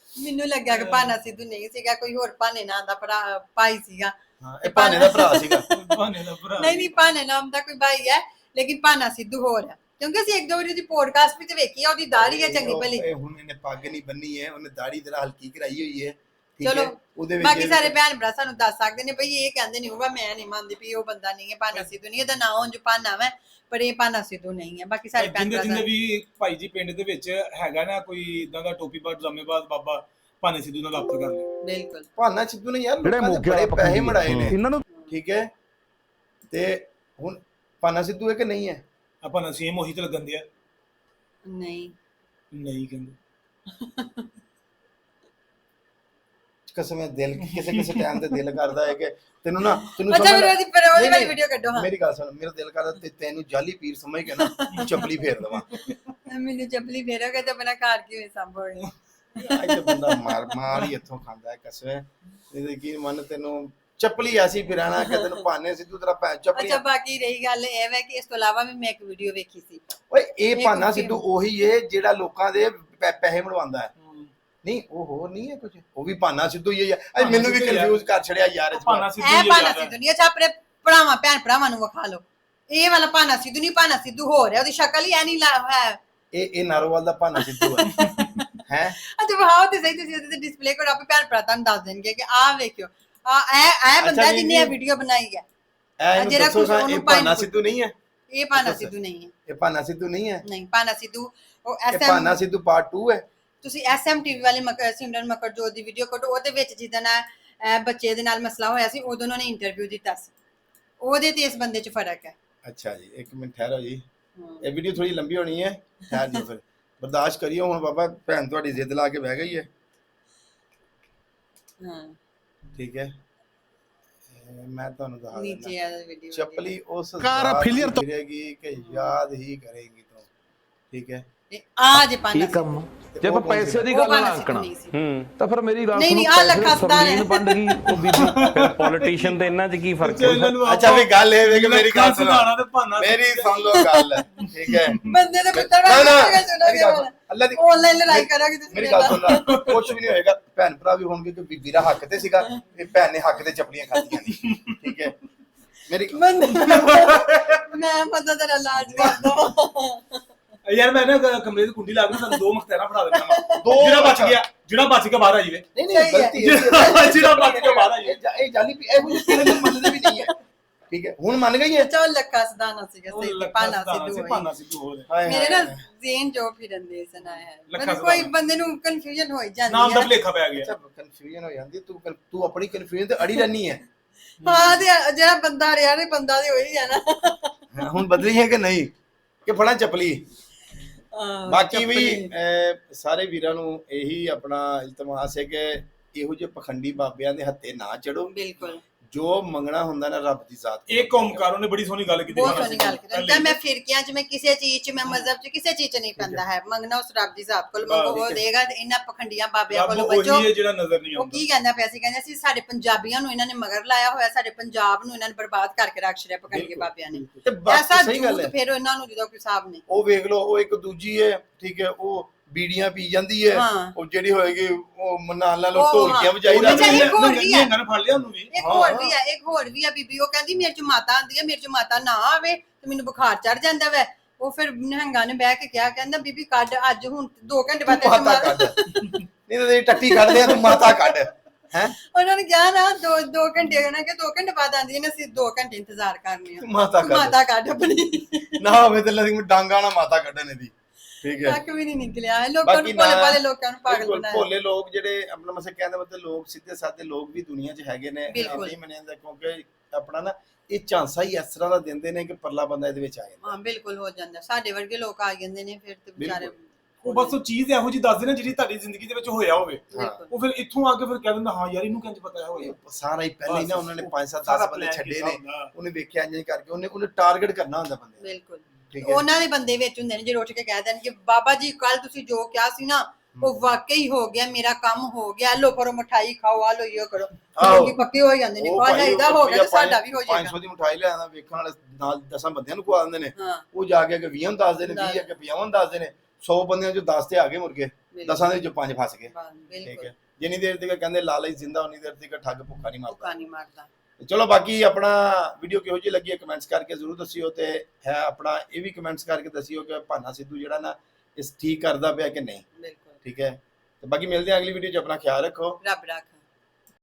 ਮੈਨੂੰ ਲੱਗਾ ਕਿ ਪਾਨਾ ਸਿੱਧੂ ਨਹੀਂ ਸੀਗਾ ਕੋਈ ਹੋਰ ਪਾਨੇ ਨਾਂ ਦਾ ਭਰਾ ਭਾਈ ਸੀਗਾ। ਹਾਂ ਇਹ ਭਾਨੇ ਦਾ ਭਰਾ ਸੀਗਾ। ਭਾਨੇ ਦਾ ਭਰਾ। ਨਹੀਂ ਨਹੀਂ ਪਾਨੇ ਨਾਮ ਦਾ ਕੋਈ ਭਾਈ ਹੈ ਲੇਕਿਨ ਪਾਨਾ ਸਿੱਧੂ ਹੋਰ ਹੈ। ਕਿਉਂਕਿ ਅਸੀਂ ਇੱਕ ਦੋ ਵਾਰੀ ਦੀ ਪੋਡਕਾਸਟ ਵਿੱਚ ਵੇਖੀ ਆ ਉਹਦੀ ਦਾੜੀ ਹੈ ਚੰਗੀ ਭਲੀ। ਇਹ ਹੁਣ ਇਹਨੇ ਪੱਗ ਨਹੀਂ ਬੰਨੀ ਹੈ ਉਹਨੇ ਦਾੜੀ ਤੇਰਾ ਹਲਕੀ ਕਰਾਈ ਹੋਈ ਹੈ ਠੀਕ ਚਲੋ, ਹੈ ਉਹਦੇ ਵਿੱਚ ਬਾਕੀ ਸਾਰੇ ਭੈਣ ਭਰਾ ਸਾਨੂੰ ਦੱਸ ਸਕਦੇ ਨੇ ਭਈ ਇਹ ਕਹਿੰਦੇ ਨਹੀਂ ਹੋਗਾ ਮੈਂ ਨਹੀਂ ਮੰਨਦੀ ਵੀ ਉਹ ਬੰਦਾ ਨਹੀਂ ਹੈ ਪਾਨਾ ਸਿੱਧੂ ਨਹੀਂ ਇਹਦਾ ਨਾਮ ਉਂਝ ਪਾਨਾ ਵਾ ਪਰ ਇਹ ਪਾਨਾ ਸਿੱਧੂ ਨਹੀਂ ਹੈ। ਬਾਕੀ ਸਾਰੇ ਭੈਣ ਜਿੰਦੇ ਭਰਾ ਜਿੰਦੇ ਸਾਨੂੰ- ਵੀ ਭਾਈ ਜੀ ਪਿੰਡ ਦੇ ਵਿੱਚ ਹੈਗਾ ਨਾ ਕੋਈ ਇਦਾਂ ਦਾ ਟੋਪੀਬਾਜ਼ ਡਰਾਮੇਬਾਜ਼ ਬਾਬਾ ਭਾਨੇ ਸਿੱਧੂ ਨਾਲ ਰਾਬਤਾ ਕਰ ਲਿਓ ਬਿਲਕੁਲ। ਭਾਨਾ ਸਿੱਧੂ ਨੇ ਯਾਰ ਜਿਹੜੇ ਲੋਕਾਂ ਦੇ ਮੋਗੇ ਬੜੇ ਪੈਸੇ ਮੜਾਏ ਨੇ। ਇਹਨਾਂ ਨੂੰ ਠੀਕ ਹੈ। ਤੇ ਹੁਣ ਪਾਨਾ ਸਿੱਧੂ ਹੈ ਕਿ ਨਹੀਂ ਹੈ? ਆਪਾਂ ਨਾ ਸੇਮ ਉਹੀ ਤੇ ਲੱਗਣ ਦਿਆ। ਨਹੀਂ। ਨਹੀਂ ਕਹਿੰਦੇ। ਕਸਮ ਹੈ ਦਿਲ ਕਿਸੇ ਕਿਸੇ ਟਾਈਮ ਤੇ ਦਿਲ ਕਰਦਾ ਹੈ ਕਿ ਤੈਨੂੰ ਨਾ ਤੈਨੂੰ ਅੱਛਾ ਸਮਝ ਆ- ਉਹਦੀ ਪਰ ਉਹਦੀ ਨਹੀਂ, ਵਾਲੀ ਨਹੀਂ, ਵੀਡੀਓ ਕੱਢੋ ਹਾਂ। ਮੇਰੀ ਗੱਲ ਸੁਣ ਮੇਰਾ ਦਿਲ ਕਰਦਾ ਤੇ ਤੈਨੂੰ ਜਾਲੀ ਪੀਰ ਸਮਝ ਕੇ ਨਾ ਚੱਪਲੀ ਫੇਰ ਦਵਾਂ। ਮੈਨੂੰ ਚੱਪਲੀ ਫੇਰੋਗੇ ਤਾਂ ਆਪਣਾ ਘਰ ਕਿਵੇਂ ਸੰਭੋਗੇ ਅੱਜ ਬੰਦਾ ਮਾਰ ਮਾਰ ਹੀ ਇੱਥੋਂ ਖਾਂਦਾ ਹੈ ਕਸਮ ਹੈ ਇਹਦੇ ਕੀ ਮਨ ਤੈਨੂੰ ਚੱਪਲੀ ਐਸੀ ਫਿਰਾਣਾ ਕਿ ਤੈਨੂੰ ਪਾਣੇ ਸਿੱਧੂ ਤੇਰਾ ਪੈ ਚੱਪਲੀ ਅੱਛਾ ਬਾਕੀ ਰਹੀ ਗੱਲ ਇਹ ਹੈ ਕਿ ਇਸ ਤੋਂ ਇਲਾਵਾ ਵੀ ਮੈਂ ਇੱਕ ਵੀਡੀਓ ਵੇਖੀ ਸੀ। ਓਏ ਇਹ ਕੁਛ ਸਿੱਧੂ ਉਹੀ ਏ ਜਿਹੜਾ ਲੋਕਾਂ ਦੇ ਪੈਸੇ ਮੜਵਾਉਂਦਾ ਹੈ। ਨਹੀਂ ਉਹ ਹੋਰ ਨਹੀਂ ਹੈ ਕੁਝ ਉਹ ਵੀ ਪਾਨਾ ਸਿੱਧੂ ਹੀ ਹੈ ਅੱਜ ਭਾਨਾ ਮੈਨੂੰ ਵੀ। ਕਨਫਿਊਜ਼ ਕਰ ਛੜਿਆ ਯਾਰ ਇਸ ਪਾਨਾ ਵਾਰ। ਸਿੱਧੂ ਇਹ ਹੀ ਪਾਣਾ ਜ਼ਿਆਦਾ। ਸਿੱਧੂ ਨਹੀਂ ਅੱਛਾ ਆਪਣੇ ਭਰਾਵਾਂ ਭੈਣ ਭਰਾਵਾਂ ਨੂੰ ਵਿਖਾ ਲਓ। ਇਹ ਵਾਲਾ ਪਾਣਾ ਸਿੱਧੂ ਨਹੀਂ ਪਾਣਾ ਸਿੱਧੂ ਹੋ ਰਿਹਾ ਉਹਦੀ ਸ਼ਕਲ ਹੀ ਐ ਨਹੀਂ ਲਾ ਹੈ। ਇਹ ਇਹ ਨਾਰੋਵਾਲ ਦਾ ਪਾਨਾ ਸਿੱਧੂ ਹੈ। ਹੈ। ਅੱਛਾ ਵਿਖਾਓ ਤੇ ਸਹੀ ਤੁਸੀਂ ਉਹਦੇ ਤੇ ਡਿਸਪਲੇ ਕਰੋ ਆਪੇ ਭੈਣ ਭਰਾ ਤੁਹਾਨੂੰ ਦੱਸ ਦੇਣਗੇ ਕਿ ਆਹ ਵੇਖਿਓ। ਆ ਇਹ ਇਹ ਬੰਦਾ ਜੀ, ਜਿਹਨੇ ਇਹ ਜੀ। ਵੀਡੀਓ ਬਣਾਈ ਹੈ। ਐ ਜਿਹੜਾ ਇਹ ਉਹਨੂੰ ਪਾਈ- ਸਿੱਧੂ ਨਹੀਂ ਹੈ? ਇਹ ਪਾਣਾ। ਸਿੱਧੂ ਨਹੀਂ ਹੈ। ਇਹ ਪਾਨਾ ਸਿੱਧੂ ਨਹੀਂ ਹੈ? ਨਹੀਂ ਪਾਣਾ ਸਿੱਧੂ ਉਹ ਐਸਐਮ ਪਾਨਾ ਸਿੱਧੂ ਪਾਰਟ 2 ਹੈ। ਤੁਸੀਂ ਐਸਐਮਟੀਵੀ ਵਾਲੇ ਮਕਰ ਸਿਮਰਨ ਮਕਰਜੋਤ ਦੀ ਵੀਡੀਓ ਕੱਢੋ ਉਹਦੇ ਵਿੱਚ ਜਿੱਦਾਂ ਬੱਚੇ ਦੇ ਨਾਲ ਮਸਲਾ ਹੋਇਆ ਸੀ ਉਦੋਂ ਉਹਨਾਂ ਨੇ ਇੰਟਰਵਿਊ ਦਿੱਤਾ ਸੀ। ਉਹਦੇ ਤੇ ਇਸ ਬੰਦੇ 'ਚ ਫ਼ਰਕ ਹੈ। ਅੱਛਾ ਜੀ ਇੱਕ ਮਿੰਟ ਠਹਿਰੋ ਜੀ। ਇਹ ਵੀਡੀਓ ਥੋੜੀ ਲੰਬੀ ਹੋਣੀ ਹੈ ਠਹਿਰ ਜਾਓ ਫਿਰ। ਬਰਦਾਸ਼ਤ ਕਰਿਓ ਹੁਣ ਬਾਬਾ ਭੈਣ ਤੁਹਾਡੀ ਜ਼ਿੱਦ ਲਾ ਕੇ ਬਹਿ ਗਈ ਹੈ ਹਾਂ ਠੀਕ ਹੈ ਇਹ ਮੈਂ ਤੁਹਾਨੂੰ ਦੱਸ ਦਿੰਦਾ ਨੀਚੇ ਆ ਵੀਡੀਓ ਚੱਪਲੀ ਉਸ ਕਾਰ ਜ਼ਾਤ affiliate ਦੀ ਤੋਂ- ਗਿਰੇਗੀ ਕਿ ਯਾਦ ਹੀ ਕਰੇਗੀ ਤੂੰ ਠੀਕ ਹੈ ਆ ਜੇ ਪਾਣਾ ਕੀ ਕੰਮ ਤੇ ਜੇ ਆਪਾਂ ਕੌਣ ਪੈਸੇ? ਦੀ ਗੱਲ ਨਾ ਆਕਣਾ ਨਹੀਂ ਹੂੰ। ਤਾਂ ਫਿਰ ਮੇਰੀ ਗੱਲ ਨਹੀਂ, ਸੁਣੋ ਨਹੀਂ, ਆਹ ਲੱਖਾਂ ਹੈ। ਵੰਡ ਗਈ ਉਹ ਬੀਬੀ ਪੋਲੀਟੀਸ਼ੀਅਨ ਤੇ ਇਹਨਾਂ 'ਚ ਕੀ ਫ਼ਰਕ ਹੈ? ਨੂੰ ਅੱਛਾ ਵੀ ਗੱਲ ਇਹ ਵੇ ਕਿ ਮੇਰੀ ਗੱਲ ਸੁਣੋ। ਸੁਣਾਣਾ ਤੇ ਭਾਨਾ ਮੇਰੀ ਸੁਣ ਲਓ ਗੱਲ ਠੀਕ ਹੈ। ਬੰਦੇ ਦੇ ਪੁੱਤਰ ਨਾ ਨਾ ਸੁਣੋਗੇ। ਅੱਲਾ ਦੀ ਆਨਲਾਈਨ ਲੜਾਈ ਕਰਾਂਗੇ ਤੁਸੀਂ ਮੇਰੀ ਗੱਲ ਸੁਣ ਲੈ ਕੁਝ ਵੀ ਨਹੀਂ ਹੋਏਗਾ ਭੈਣ ਭਰਾ ਵੀ ਹੋਣਗੇ ਕਿ ਬੀਬੀ ਦਾ ਹੱਕ ਤੇ ਸੀਗਾ ਇਹ ਭੈਣ ਨੇ ਹੱਕ ਤੇ ਚੱਪਲੀਆਂ ਖਾਧੀਆਂ ਨੇ ਠੀਕ ਹੈ। ਮੇਰੀ ਮੈਂ ਪਤਾ ਤੇਰਾ ਲਾਜ ਕਰਦਾ। ਯਾਰ ਮੈਂ ਨਾ ਕ- ਕਮਰੇ ਦੀ ਕੁੰਡੀ ਲਾ ਕੇ ਤੁਹਾਨੂੰ ਦੋ ਮਖਤਿਆਰਾਂ ਫੜਾ ਦਿੰਦਾ ਮੈਂ ਦੋ ਜਿਹੜਾ ਬਚ ਗਿਆ ਜਿਹੜਾ ਬਚ ਗਿਆ ਬਾਹਰ ਆ ਜਾਵੇ ਨਹੀਂ ਸਹੀ ਨਹੀਂ ਹੈ। ਗਲਤੀ ਹੈ ਜਿਹੜਾ ਬਚ ਗਿਆ ਬਾਹਰ ਆ ਜਾਵੇ ਇਹ ਜਾ- ਇਹ ਜਾਲੀ ਪੀ ਇਹ ਕੁਝ ਤੇਰੇ ਨੂੰ ਮੰਨਦੇ ਵੀ ਨਹੀਂ ਹੈ। ਠੀਕ ਹੈ ਹੁਣ ਮੰਨ ਗਈ ਹੈ? ਉਹ ਲੱਖਾ ਸਦਾਨਾ ਸੀਗਾ ਉਹ ਸਹੀ ਲੱਖਾ ਪਾਣਾ ਸਿੱਧੂ ਸੀ ਹੋਈ। ਸਿੱਧੂ ਹੋਰ ਹੈ। ਹਾਏ ਮੇਰੇ ਹਾਏ। ਨਾਲ ਜ਼ੇਨ ਜੋ ਫਿਰਨ ਦੇ ਸੁਣਾਇਆ ਹੈ ਲੱਖਾਂ ਕੋਈ ਸਦਾਨਾ। ਬੰਦੇ ਨੂੰ ਕਨਫਿਊਜ਼ਨ ਹੋਈ ਜਾਂਦੀ ਨਾਮ ਦਾ ਹੈ। ਭਲੇਖਾ ਪੈ ਗਿਆ। ਅੱਛਾ ਕਨਫਿਊਜ਼ਨ ਹੋ ਜਾਂਦੀ ਹੈ, ਤੂੰ ਕਨ- ਤੂੰ ਆਪਣੀ ਕਨਫਿਊਜ਼ਨ ਤੇ ਅੜੀ ਰਹਿਣੀ ਹੈ। ਹਾਂ ਤੇ ਜਿਹੜਾ ਬੰਦਾ ਰਿਹਾ ਨੇ ਬੰਦਾ ਤੇ ਹੋਈ ਹੈ ਨਾ। ਹਾਂ, ਹੁਣ ਬਦਲੀ ਹੈ ਕਿ ਨਹੀਂ? ਕਿ ਫੜਾ ਚੱਪਲੀ? ਹਾਂ, ਬਾਕੀ ਵੀ। ਅਹ, ਸਾਰੇ ਵੀਰਾਂ ਨੂੰ ਇਹੀ ਆਪਣਾ ਇਲਤਮਾਸ ਹੈ ਕਿ ਇਹੋ ਜਿਹੇ ਪਖੰਡੀ ਬਾਬਿਆਂ ਦੇ ਹੱਥੇ ਨਾ ਚੜੋ ਬਿਲਕੁਲ ਜੋ ਮੰਗਣਾ ਹੁੰਦਾ ਨਾ ਰੱਬ ਦੀ ਜ਼ਾਤ ਕੋਲ। ਇਹ ਕੌਮਕਾਰ ਉਹਨੇ ਬੜੀ ਸੋਹਣੀ ਗੱਲ ਕੀਤੀ ਬਹੁਤ ਸੋਹਣੀ ਗੱਲ ਕੀਤੀ। ਤਾਂ ਮੈਂ ਫਿਰਕਿਆਂ 'ਚ ਮੈਂ ਕਿਸੇ ਚੀਜ਼ 'ਚ ਮੈਂ ਮਜ਼ਹਬ 'ਚ ਕਿਸੇ ਚੀਜ਼ 'ਚ ਨਹੀਂ ਪੈਂਦਾ ਹੈ ਮੰਗਣਾ ਉਸ ਰੱਬ ਦੀ ਜ਼ਾਤ ਕੋਲ ਮੰਗੋ ਉਹ ਦੇਗਾ ਤੇ ਇਹਨਾਂ ਪਖੰਡੀਆਂ ਬਾਬਿਆਂ ਕੋਲੋਂ ਬਚੋ ਉਹੀ ਹੈ ਜਿਹੜਾ ਨਜ਼ਰ ਨਹੀਂ ਉਹ ਆਉਂਦਾ। ਕੀ ਕਹਿੰਦਾ ਪਿਆ ਸੀ? ਕਹਿੰਦੇ ਸੀ ਸਾਡੇ ਪੰਜਾਬੀਆਂ ਨੂੰ ਇਹਨਾਂ ਨੇ ਮਗਰ ਲਾਇਆ ਹੋਇਆ ਸਾਡੇ ਪੰਜਾਬ ਨੂੰ ਇਹਨਾਂ ਨੇ ਬਰਬਾਦ ਕਰਕੇ ਰੱਖ ਛੜਿਆ ਬਿਲਕੁਲ। ਬਾਬਿਆਂ ਨੇ। ਤੇ ਐਸਾ ਸਹੀ ਗੱਲ ਹੈ। ਫਿਰ ਇਹਨਾਂ ਨੂੰ ਜਦੋਂ ਕੋਈ ਹਿਸਾਬ ਨਹੀਂ। ਉਹ ਵੇਖ ਲਓ ਉਹ ਇੱਕ ਦੂਜੀ ਹੈ ਠੀਕ ਹੈ ਉਹ ਬੀੜੀਆਂ ਪੀ ਜਾਂਦੀ ਹੈ ਹਾਂ। ਉਹ ਜਿਹੜੀ ਹੋਏਗੀ ਉਹ ਨਾਲ ਨਾਲ ਉਹ, ਉਹ ਢੋਲਕੀਆਂ ਹਾਂ। ਵਜਾਈ ਅੱਛਾ, ਜਾਂਦੀ ਇੱਕ ਹੋਰ ਵੀ ਹੈ। ਨੇ ਫੜ ਲਿਆ ਉਹਨੂੰ ਵੀ। ਇੱਕ ਹੋਰ। ਵੀ ਆ ਇੱਕ ਹੋਰ ਵੀ ਆ ਬੀਬੀ ਉਹ ਕਹਿੰਦੀ ਮੇਰੇ ਚ ਮਾਤਾ ਆਂਦੀ ਆ ਮੇਰੇ ਚ ਮਾਤਾ ਨਾ ਆਵੇ ਤੇ ਮੈਨੂੰ ਬੁਖਾਰ ਚੜ ਜਾਂਦਾ ਵੈ। ਉਹ ਫਿਰ ਨਿਹੰਗਾਂ ਨੇ ਬਹਿ ਕੇ ਕਿਹਾ ਕਹਿੰਦਾ ਬੀਬੀ ਕੱਢ ਅੱਜ ਹੁਣ 2 ਘੰਟੇ ਬਾਅਦ ਤੂੰ ਤੇਰੀ ਮਾਤਾ ਮਾਤਾ ਕੱਢ। ਨਹੀਂ ਤਾਂ ਤੇਰੀ ਟੱਟੀ ਕੱਢ ਲਿਆ ਤੂੰ ਮਾਤਾ ਕੱਢ। ਹੈ? ਉਹਨਾਂ ਨੇ ਕਿਹਾ ਨਾ 2 2 ਘੰਟੇ ਨਾ ਕਿ 2 ਘੰਟੇ ਬਾਅਦ ਆਂਦੀ ਨੇ ਅਸੀਂ 2 ਘੰਟੇ ਇੰਤਜ਼ਾਰ ਕਰਨੇ ਆ। ਮਾਤਾ ਤੂੰ ਕੱਢ ਮਾਤਾ ਕੱਢ। ਆਪਣੀ। ਨਾ ਹੋਵੇ ਤੇ ਲੱਗੀ ਡਾਂਗਾ ਨਾ ਮਾਤਾ ਕੱਢਣ ਇਹਦੀ ਠੀਕ ਹੈ। ਤੱਕ ਵੀ ਨਹੀਂ ਨਿਕਲਿਆ। ਲੋਕਾਂ ਨੂੰ ਬਾਕੀ ਭੋਲੇ ਭਾਲੇ ਲੋਕਾਂ ਨੂੰ ਪਾਗਲ ਬਿਲਕੁਲ, ਬਣਾਇਆ। ਭੋਲੇ ਲੋਕ ਜਿਹੜੇ ਆਪਣਾ ਮਸੇ ਕਹਿੰਦੇ ਮਤਲਬ ਲੋਕ ਸਿੱਧੇ ਸਾਦੇ ਲੋਕ ਵੀ ਦੁਨੀਆ 'ਚ ਹੈਗੇ ਨੇ। ਨਹੀਂ ਮੰਨਿਆ ਜਾਂਦਾ ਕਿਉਂਕਿ ਆਪਣਾ ਨਾ ਇਹ ਝਾਂਸਾ ਹੀ ਇਸ ਤਰ੍ਹਾਂ ਦਾ ਦਿੰਦੇ ਨੇ ਕਿ ਪਰਲਾ ਬੰਦਾ ਇਹਦੇ ਵਿੱਚ ਆ ਜਾਂਦਾ। ਹਾਂ ਬਿਲਕੁਲ ਹੋ ਜਾਂਦਾ। ਸਾਡੇ ਵਰਗੇ ਲੋਕ ਆ ਜਾਂਦੇ ਨੇ ਫਿਰ ਤੇ ਵਿਚਾਰੇ ਉਹ ਬਸ ਉਹ ਚੀਜ਼ ਇਹੋ ਜੀ ਦੱਸਦੇ ਨੇ ਜਿਹੜੀ ਤੁਹਾਡੀ ਜ਼ਿੰਦਗੀ ਦੇ ਵਿੱਚ ਹੋਇਆ ਹੋਵੇ। ਉਹ ਫਿਰ ਇੱਥੋਂ ਆ ਕੇ ਫਿਰ ਕਹਿ ਦਿੰਦਾ ਹਾਂ ਯਾਰ ਇਹਨੂੰ ਕਿੰਜ ਪਤਾ ਹੋਇਆ ਸਾਰਾ ਹੀ ਪਹਿਲੇ ਹੀ ਨਾ ਉਹਨਾਂ ਨੇ 5 7 ਸਾਰਾ 10 ਬੰਦੇ ਛੱਡੇ ਨੇ। ਉਹਨੇ ਵੇਖਿਆ ਇੰਜ ਕਰਕੇ ਉਹਨੇ ਉਹਨੇ ਟਾਰਗੇਟ ਕਰਨਾ ਹੁੰਦਾ ਬੰਦੇ ਬਿਲਕੁਲ। ਉਹਨਾਂ ਦੇ ਬੰਦੇ ਵਿੱਚ ਹੁੰਦੇ ਨੇ ਜਿਹੜੇ ਉੱਠ ਕੇ ਕਹਿ ਦੇਣ ਕਿ ਬਾਬਾ ਜੀ ਕੱਲ ਤੁਸੀਂ ਜੋ ਕਿਹਾ ਸੀ ਨਾ ਉਹ ਵਾਕਈ ਹੋ ਗਿਆ ਮੇਰਾ ਕੰਮ ਹੋ ਗਿਆ ਲੋ ਕਰੋ ਮਠਾਈ ਖਾਓ ਆ ਲੋ ਇਹ ਕਰੋ। ਲੋਕੀ ਪੱਕੇ ਹੋ ਜਾਂਦੇ ਨੇ ਕੋਈ ਇਹਦਾ ਹੋ ਗਿਆ ਸਾਡਾ ਵੀ ਹੋ 500 ਜਾਏਗਾ। ਦੀ ਮਠਾਈ ਲੈ ਆਉਂਦਾ ਵੇਖਣ ਵਾਲੇ ਨਾਲ 10 ਬੰਦਿਆਂ ਨੂੰ ਖਵਾ ਦਿੰਦੇ ਨੇ। ਉਹ ਜਾ ਕੇ ਅੱਗੇ 20 ਨੂੰ ਦੱਸਦੇ ਨੇ 20 ਦੱਸ। ਅੱਗੇ 50 ਨੂੰ ਦੱਸਦੇ ਨੇ। 100 ਬੰਦਿਆਂ ਚੋਂ 10 ਤੇ ਆ ਗਏ ਮੁਰਗੇ ਬਿਲਕੁਲ। 10 ਦੇ ਵਿੱਚੋਂ 5 ਫਸ ਗਏ। ਠੀਕ ਹੈ। ਜਿੰਨੀ ਦੇਰ ਤੱਕ ਕਹਿੰਦੇ ਲਾਲਚ ਜ਼ਿੰਦਾ ਉਨੀ ਦੇਰ ਤੱਕ ਠੱਗ ਭੁੱਖਾ ਨਹੀਂ ਮਰਦਾ। ਮਾਰਦਾ ਚਲੋ ਬਾਕੀ ਆਪਣਾ ਵੀਡੀਓ ਕਿਹੋ ਜਿਹੀ ਲੱਗੀ ਹੈ ਕਮੈਂਟਸ ਕਰਕੇ ਜ਼ਰੂਰ ਦੱਸਿਓ ਤੇ ਹੈ ਆਪਣਾ ਇਹ ਵੀ ਕਮੈਂਟਸ ਕਰਕੇ ਦੱਸਿਓ ਕਿ ਭਾਨਾ ਸਿੱਧੂ ਜਿਹੜਾ ਨਾ ਇਸ ਠੀਕ ਕਰਦਾ ਪਿਆ ਕਿ ਨਹੀਂ। ਬਿਲਕੁਲ। ਠੀਕ ਹੈ। ਤੇ ਬਾਕੀ ਮਿਲਦੇ ਹਾਂ ਅਗਲੀ ਵੀਡੀਓ 'ਚ ਆਪਣਾ ਖਿਆਲ ਰੱਖੋ। ਰੱਬ ਰੱਖ।